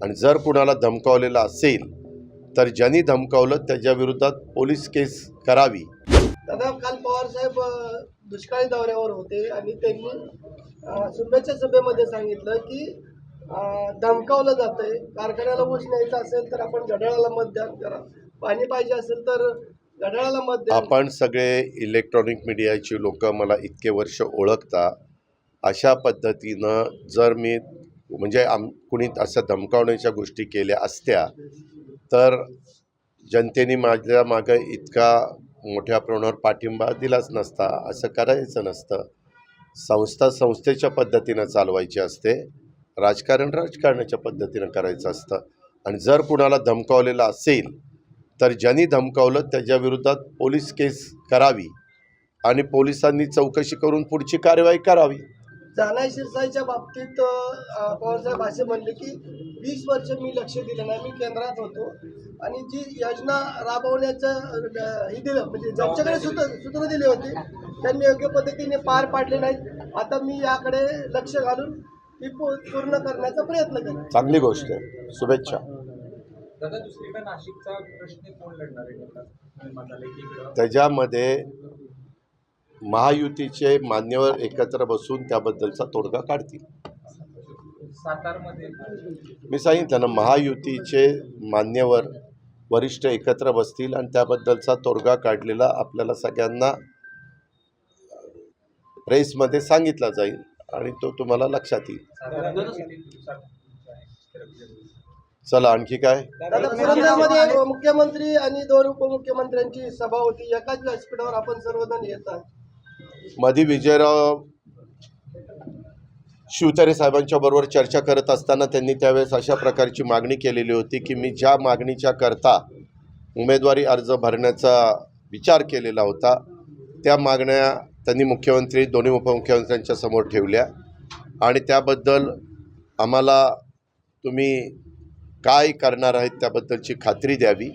आणि जर कुणाला धमकावलेलं असेल तर ज्यांनी धमकावलं त्याच्या विरोधात पोलीस केस करावी. दादा काल पवार साहेब दुष्काळी दौऱ्यावर होते आणि त्यांनी शुभेच्छा सभेमध्ये सांगितलं की धमकावलं जातंय. कारखान्याला ऊस न्यायचं असेल तर आपण घड्याळाला मतदान करा पाणी पाहिजे असेल तर घड्याळाला मत द्या. आपण सगळे इलेक्ट्रॉनिक मीडियाची लोक मला इतके वर्ष ओळखता. अशा पद्धतीनं जर मी म्हणजे आम कुणी असं धमकावण्याच्या गोष्टी केल्या असत्या तर जनतेने माझ्या मागं इतका मोठ्या प्रमाणावर पाठिंबा दिलाच नसता असं करायचं नसतं. संस्था संस्थेच्या पद्धतीनं चालवायची असते राजकारण राजकारणाच्या पद्धतीनं करायचं असतं. आणि जर कुणाला धमकावलेलं असेल तर ज्यांनी धमकावलं त्याच्याविरोधात पोलीस केस करावी आणि पोलिसांनी चौकशी करून पुढची कारवाई करावी. जानाई शिरसाईच्या बाबतीत पवारसाहेब असे म्हणले की वीस वर्ष मी लक्ष दिलं नाही मी केंद्रात होतो. आणि जी योजना राबवण्याचं हे दिलं म्हणजे ज्यांच्याकडे सूत्र सूत्र दिली होती त्यांनी योग्य पद्धतीने पार पाडले नाहीत. आता मी याकडे लक्ष घालून ती पूर्ण करण्याचा प्रयत्न करेन. चांगली गोष्ट आहे. शुभेच्छा. दादा दुसरीकडे नाशिकचा प्रश्न कोण लढणार आहे? त्याच्यामध्ये महायुतीचे मान्यवर एकत्र बसून त्याबद्दलचा तोडगा काढतील. सातारमध्ये. मी सांगितलं ना महायुतीचे मान्यवर वरिष्ठ एकत्र बसतील आणि त्याबद्दलचा तोडगा काढलेला आपल्याला सगळ्यांना प्रेसमध्ये सांगितला जाईल आणि तो तुम्हाला लक्षात येईल? चला आणखी काय? मुख्यमंत्री आणि दोन उपमुख्यमंत्र्यांची सभा होती. एकाच व्यासपीठावर आपण सर्वजण येतात मधी विजयराव शिवतारे साहेबांच्या बरोबर चर्चा करत असताना त्यांनी त्यावेळेस अशा प्रकारची मागणी केलेली होती की मी ज्या मागणीच्या करता उमेदवारी अर्ज भरण्याचा विचार केलेला होता त्या मागण्या त्यांनी मुख्यमंत्री दोन्ही उपमुख्यमंत्र्यांच्या समोर ठेवल्या. आणि त्याबद्दल आम्हाला तुम्ही काय करणार आहेत त्याबद्दलची खात्री द्यावी.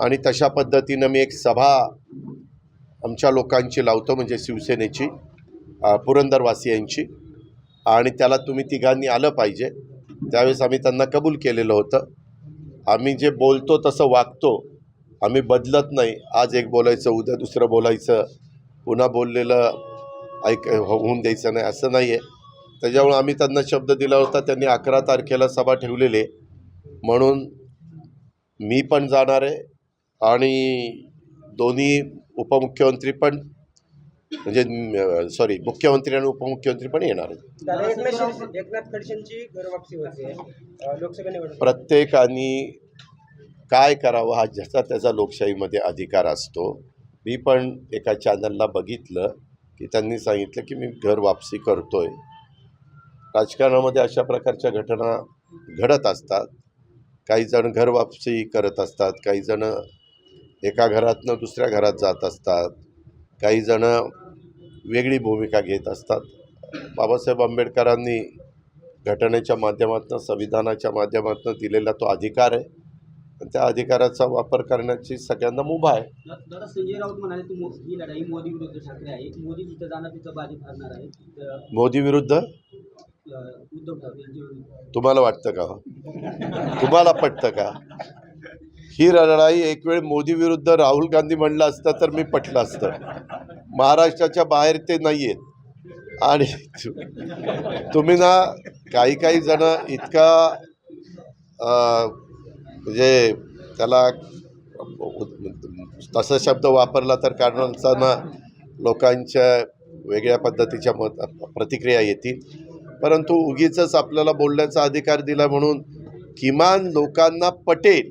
आणि तशा पद्धतीनं मी एक सभा आमच्या लोकांची लावतो म्हणजे शिवसेनेची पुरंदरवासियांची आणि त्याला तुम्ही तिघांनी आलं पाहिजे. त्यावेळेस आम्ही त्यांना कबूल केलेलं होतं. आम्ही जे बोलतो तसं वागतो. आम्ही बदलत नाही. आज एक बोलायचं उद्या दुसरं बोलायचं. पुन्हा बोललेलं ऐक होऊन द्यायचं नाही असं नाही आहे त्याच्यामुळं आम्ही त्यांना शब्द दिला होता. त्यांनी अकरा तारखेला सभा ठेवलेली आहे. म्हणून मी पण जाणार आहे. आणि दोन्ही उपमुख्यमंत्री पण म्हणजे सॉरी मुख्यमंत्री आणि उपमुख्यमंत्री पण येणार आहेत. प्रत्येकाने काय करावं हा ज्याचा त्याचा लोकशाहीमध्ये अधिकार असतो. मी पण एका चॅनलला बघितलं की त्यांनी सांगितलं की मी घर वापसी करतोय. राजकारणामध्ये अशा प्रकारच्या घटना घडत असतात. काही जण घर वापसी करत असतात काही जण एका घरातनं दुसऱ्या घरात जात असतात. काही जण वेगळी भूमिका घेत असतात. बाबासाहेब आंबेडकरांनी घटनेच्या माध्यमातून संविधानाच्या माध्यमातून दिलेला तो अधिकार आहे. त्या अधिकाराचा वापर करण्याची सगळ्यांना मुभा आहे. दादा संजय राऊत म्हणाले की मो- ही लढाई मोदी विरुद्ध ठाकरे आहे. मोदी जिथं जाणार तिथं बाजी ठरणार आहे. तर, मोदी विरुद्ध? अं, उद्धव ठाकरे यांच्या विरुद्ध. तुम्हाला वाटतं का तुम्हाला पटतं का? ही लढाई एक वेळ मोदी विरुद्ध राहुल गांधी म्हणलं असतं तर मी पटलं असतं. महाराष्ट्राच्या बाहेर ते नाही आहेत आणि तुम्ही ना काही काही जण इतका म्हणजे त्याला तसा शब्द वापरला तर कारणांचा लोकांच्या वेगळ्या पद्धतीच्या मत प्रतिक्रिया येतील. परंतु उगीच आपल्याला बोलण्याचा अधिकार दिला म्हणून किमान लोकांना पटेल